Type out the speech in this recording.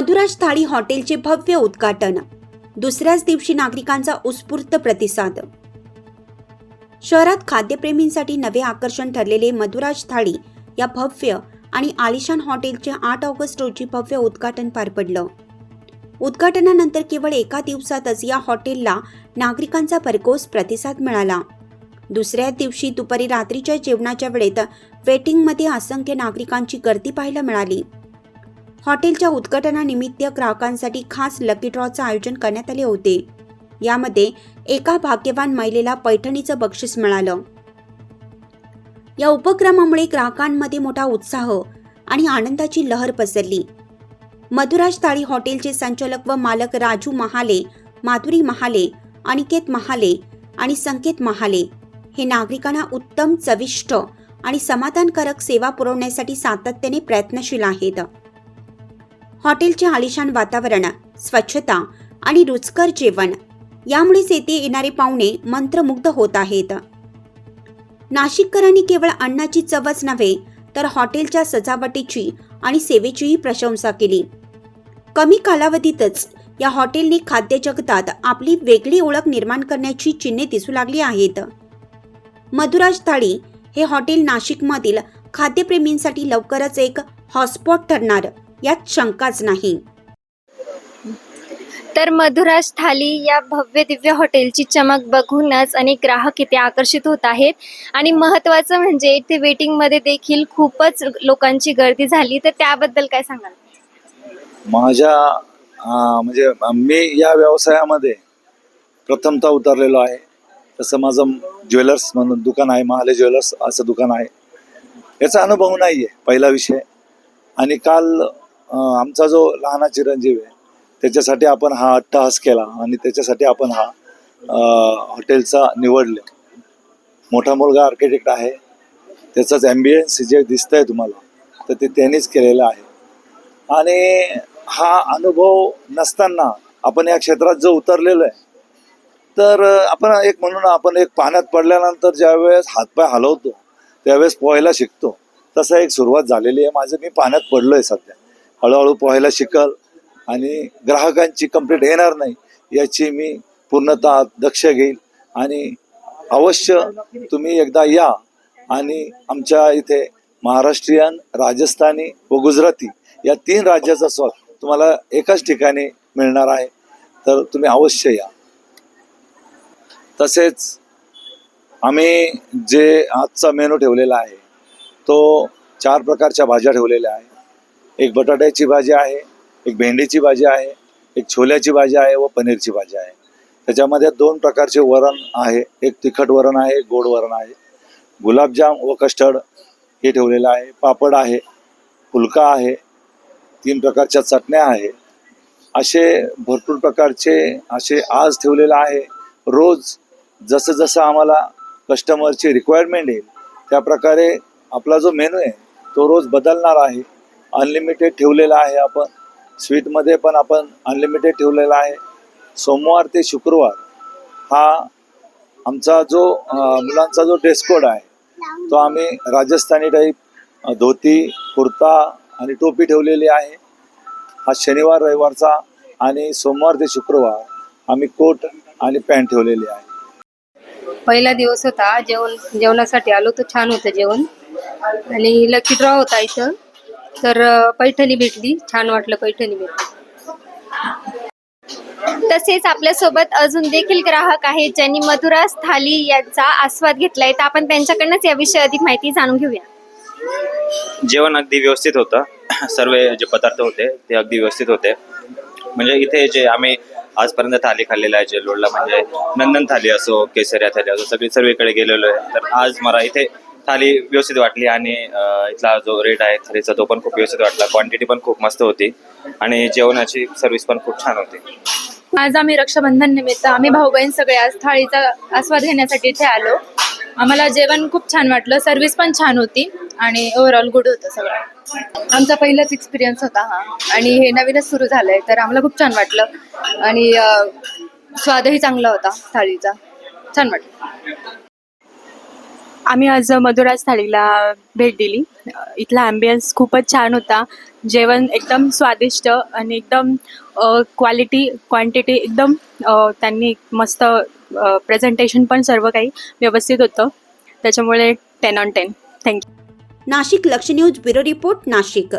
मधुराज थाळी हॉटेलचे भव्य उद्घाटन. दुसऱ्याच दिवशी नागरिकांचा उत्स्फूर्त प्रतिसाद. शहरात खाद्यप्रेमींसाठी नवे आकर्षण ठरलेले मधुराज थाळी या भव्य आणि आलिशान हॉटेलचे आठ ऑगस्ट रोजी भव्य उद्घाटन पार पडलं. उद्घाटनानंतर केवळ एका दिवसातच या हॉटेलला नागरिकांचा भरघोस प्रतिसाद मिळाला. दुसऱ्या दिवशी दुपारी रात्रीच्या जेवणाच्या वेळेत वेटिंगमध्ये असंख्य नागरिकांची गर्दी पाहायला मिळाली. हॉटेलच्या उद्घाटनानिमित्त ग्राहकांसाठी खास लकी ड्रॉचं आयोजन करण्यात आले होते. यामध्ये एका भाग्यवान महिलेला पैठणीचं बक्षीस मिळालं. या उपक्रमामुळे ग्राहकांमध्ये मोठा उत्साह आणि आनंदाची लहर पसरली. मधुराज थाळी हॉटेलचे संचालक व मालक राजू महाले माधुरी महाले अनिकेत महाले आणि संकेत महाले हे नागरिकांना उत्तम चविष्ट आणि समाधानकारक सेवा पुरवण्यासाठी सातत्याने प्रयत्नशील आहेत. हॉटेलचे आलिशान वातावरण स्वच्छता आणि रुचकर जेवण. यामुळेच येथे येणारे पाहुणे मंत्रमुग्ध होत आहेत. नाशिककरांनी केवळ अन्नाची चवच नव्हे तर हॉटेलच्या सजावटीची आणि सेवेचीही प्रशंसा केली. कमी कालावधीतच या हॉटेलने खाद्य जगतात आपली वेगळी ओळख निर्माण करण्याची चिन्हे दिसू लागली आहेत. मधुराज थाळी हे हॉटेल नाशिकमधील खाद्यप्रेमींसाठी लवकरच एक हॉटस्पॉट ठरणार. यात शंकाच नाही. तर मधुराज थाली या भव्य दिव्य हॉटेलची चमक बघूनच अनेक ग्राहक इथे आकर्षित होत आहेत. आणि महत्त्वाचं म्हणजे इथे वेटिंगमध्ये देखील खूपच लोकांची गर्दी झाली. तर त्याबद्दल काय सांगाल? माझ्या म्हणजे मी या व्यवसायामध्ये प्रथमतः उतरलेलो आहे. तसं माझं ज्वेलर्स म्हणून दुकान आहे महाले ज्वेलर्स असं दुकान आहे. याचा अनुभव नाही आहे पहिला विषय. आणि काल आमचा जो लहाना चिरंजीव आहे त्याच्यासाठी आपण हा अट्टहास केला आणि त्याच्यासाठी आपण हा हॉटेलचा निवडले. मोठा मुलगा आर्किटेक्ट आहे. त्याचाच ॲम्बियन्स जे दिसतंय तुम्हाला. तर ते त्यांनीच केलेलं आहे. आणि हा अनुभव नसताना आपण या क्षेत्रात जो उतरलेलो आहे तर आपण एक म्हणून आपण एक पाण्यात पडल्यानंतर ज्यावेळेस हातपाय हलवतो त्यावेळेस पोहायला शिकतो. तसं एक सुरुवात झालेली आहे. माझं मी पाण्यात पडलो आहे सध्या. हळूहळू पोहायला शिकल आणि ग्राहकांची कंप्लेंट येणार नाही याची मी पूर्णतः दक्ष घेईल. आणि अवश्य तुम्ही एकदा या आणि आमच्या इथे महाराष्ट्रीयन राजस्थानी व गुजराती या तीन राज्याचा स्वाद तुम्हाला एकाच ठिकाणी मिळणार आहे तर तुम्ही अवश्य या. तसेच आम्ही जे आजचा मेनू ठेवलेला आहे तो चार प्रकारच्या भाज्या ठेवलेल्या आहे एक बटाट्याची भाजी आहे एक भेंडीची भाजी आहे एक छोल्याची भाजी आहे व पनीरची भाजी आहे. त्याच्यामध्ये दोन प्रकारचे वरण आहे एक तिखट वरण आहे एक गोड वरण आहे. गुलाबजाम व कस्टर्ड हे ठेवलेलं आहे. पापड आहे फुलका आहे तीन प्रकारच्या चटण्या आहे. असे भरपूर प्रकारचे असे आज ठेवलेलं आहे. रोज जसं जसं आम्हाला कस्टमरची रिक्वायरमेंट येईल त्या प्रकारे आपला जो मेनू आहे तो रोज बदलणार आहे. अनलिमिटेड ठेवलेला आहे आपण. स्वीटमध्ये पण आपण अनलिमिटेड ठेवलेला आहे. सोमवार ते शुक्रवार हा आमचा जो मुलांचा जो ड्रेस कोड आहे तो आम्ही राजस्थानी टाईप धोती कुर्ता आणि टोपी ठेवलेली आहे. हा शनिवार रविवारचा आणि सोमवार ते शुक्रवार आम्ही कोट आणि पॅन्ट ठेवलेली आहे. पहिला दिवस होता जेवण जेवणासाठी आलो तर छान होतं जेवण. आणि लकी ड्रॉ होता इथं. तर पैठणी भेटली. छान वाटलं पैठणी भेटली. तसेच आपल्यासोबत अजून देखील ग्राहक आहेत ज्यांनी मधुरास थाली यांचा आस्वाद घेतलाय. तर आपण त्यांच्याकडनंच याविषयी अधिक माहिती जाणून घेऊया. जेवण अगदी व्यवस्थित होतं. सर्व जे पदार्थ होते ते अगदी व्यवस्थित होते. म्हणजे इथे जे आम्ही आजपर्यंत थाली खाल्लेलं आहे जे लोडला म्हणजे नंदन थाली असो केसऱ्या थाली असो सगळी सर्वीकडे गेलेलो आहे. तर आज मला इथे थाली व्यवस्थित वाटली आणि अं, इथला जो रेट आहे थालीचा तो पण खूप व्यवस्थित वाटला. क्वांटिटी पण खूप मस्त होती आणि जेवणाची सर्व्हिस पण खूप छान होती. आज आम्ही रक्षाबंधन निमित्त आम्ही भाऊ बहीण सगळे आज थाळीचा आस्वाद घेण्यासाठी इथे आलो. आम्हाला जेवण खूप छान वाटलं सर्व्हिस पण छान होती आणि ओव्हरऑल गुड होतं सगळं. आमचा पहिलाच एक्सपिरियन्स होता हा आणि हे नवीनच सुरू झालंय तर आम्हाला खूप छान वाटलं. आणि अं, स्वादही चांगला होता थाळीचा. छान वाटलं. आम्ही आज मधुराज थाळीला भेट दिली. इथला ॲम्बियन्स खूपच छान होता. जेवण एकदम स्वादिष्ट आणि एकदम क्वालिटी क्वांटिटी एकदम त्यांनी मस्त प्रेझेंटेशन पण सर्व काही व्यवस्थित होतं. त्याच्यामुळे ten on ten thank you Nashik लक्ष न्यूज ब्युरो रिपोर्ट नाशिक.